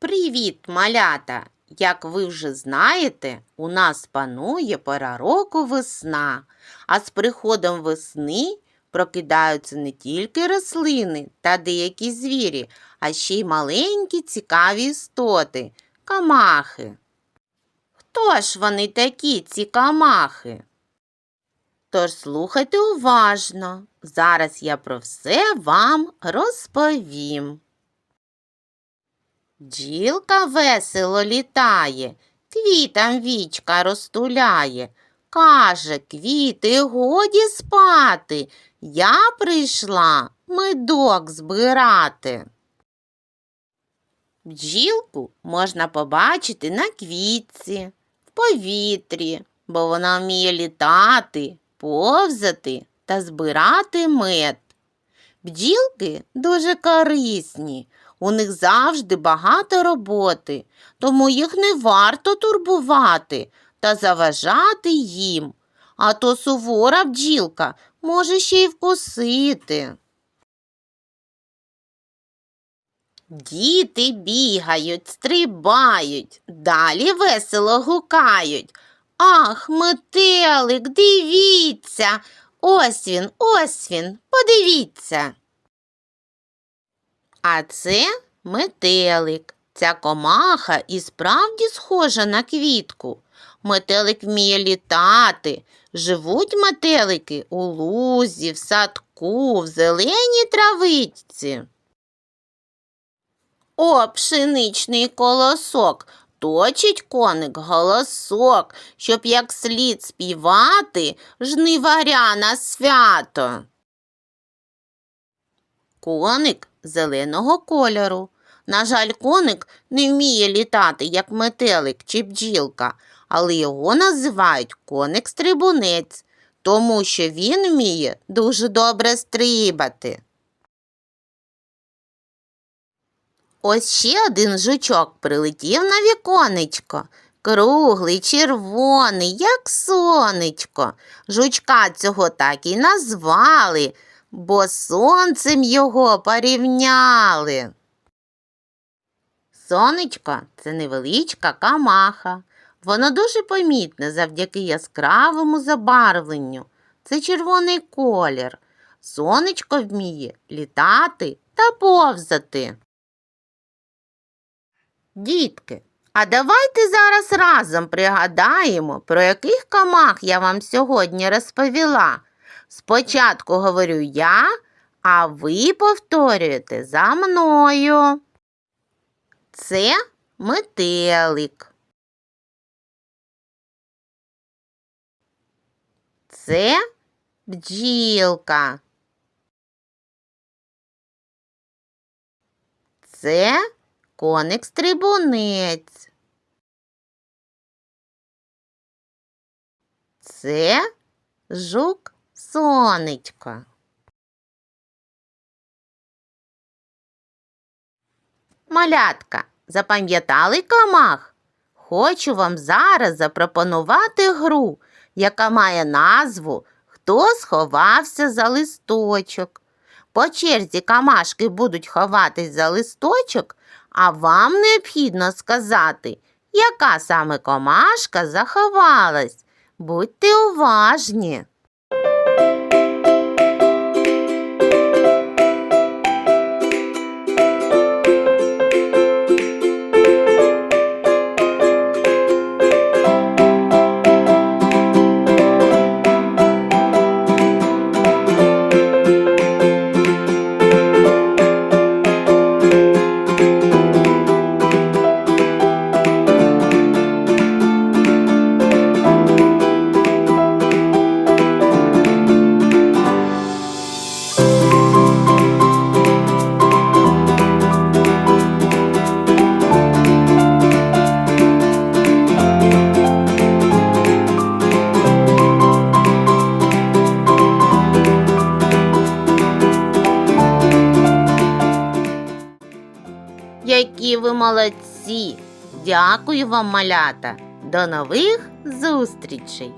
Привіт, малята! Як ви вже знаєте, у нас панує пора року весна, а з приходом весни прокидаються не тільки рослини та деякі звірі, а ще й маленькі цікаві істоти – камахи. Хто ж вони такі, ці камахи? Тож слухайте уважно. Зараз я про все вам розповім. Бджілка весело літає, квітам вічка розтуляє. Каже, квіти, годі спати. Я прийшла медок збирати. Бджілку можна побачити на квітці, в повітрі, бо вона вміє літати, повзати та збирати мед. Бджілки дуже корисні, у них завжди багато роботи, тому їх не варто турбувати та заважати їм. А то сувора бджілка може ще й вкусити. Діти бігають, стрибають, далі весело гукають. Ах, метелик, дивіться, ось він, ось він, подивіться. А це метелик. Ця комаха і справді схожа на квітку. Метелик вміє літати. Живуть метелики у лузі, в садку, в зеленій травичці. О, пшеничний колосок, точить коник голосок, щоб як слід співати жниваря на свято. Коник зеленого кольору. На жаль, коник не вміє літати, як метелик чи бджілка, але його називають коник-стрибунець, тому що він вміє дуже добре стрибати. Ось ще один жучок прилетів на віконечко. Круглий, червоний, як сонечко. Жучка цього так і назвали, бо сонцем його порівняли. Сонечко це невеличка камаха. Воно дуже помітне завдяки яскравому забарвленню. Це червоний колір. Сонечко вміє літати та повзати. Дітки, а давайте зараз разом пригадаємо, про яких камах я вам сьогодні розповіла. Спочатку говорю я, а ви повторюєте за мною. Це метелик. Це бджілка. Це коник-стрибунець. Це жук сонечко. Малятка, запам'ятали камах? Хочу вам зараз запропонувати гру, яка має назву Хто сховався за листочок. По черзі камашки будуть ховатись за листочок, а вам необхідно сказати, яка саме комашка заховалась. Будьте уважні. Які ви молодці! Дякую вам, малята! До нових зустрічей!